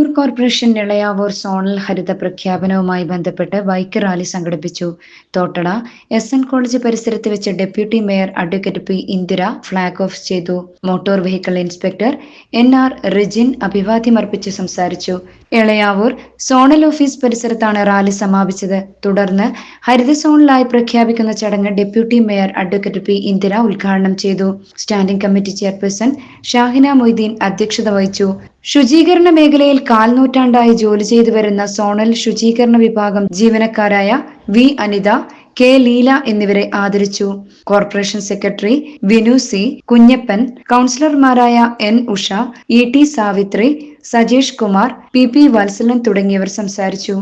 Corporation Elayavoor zonal ഹരിത പ്രഖ്യാപനവുമായി ബന്ധപ്പെട്ട് ബൈക്ക് റാലി സംഘടിപ്പിച്ചു. തോട്ടട എസ് എൻ കോളേജ് പരിസരത്ത് വെച്ച് deputy mayor advocate P Indira flag off ചെയ്തു. Motor vehicle inspector N R Rijin അഭിവാദ്യമർപ്പിച്ച് സംസാരിച്ചു. ഇളയാവൂർ സോണൽ ഓഫീസ് പരിസരത്താണ് റാലി സമാപിച്ചത്. തുടർന്ന് ഹരിത സോണിലായി പ്രഖ്യാപിക്കുന്ന ചടങ്ങ് deputy mayor advocate P Indira ഉദ്ഘാടനം ചെയ്തു. Standing committee chairperson Shahina Moideen അധ്യക്ഷത വഹിച്ചു. ശുചീകരണ മേഖലയിൽ കാൽനൂറ്റാണ്ടായി ജോലി ചെയ്തു വരുന്ന സോണൽ ശുചീകരണ വിഭാഗം ജീവനക്കാരായ വി അനിത കെ ലീല എന്നിവരെ ആദരിച്ചു. Corporation secretary Vinu C Kunhappan കൗൺസിലർമാരായ N Usha E T Savithri Sajesh Kumar P P Valsalan തുടങ്ങിയവർ സംസാരിച്ചു.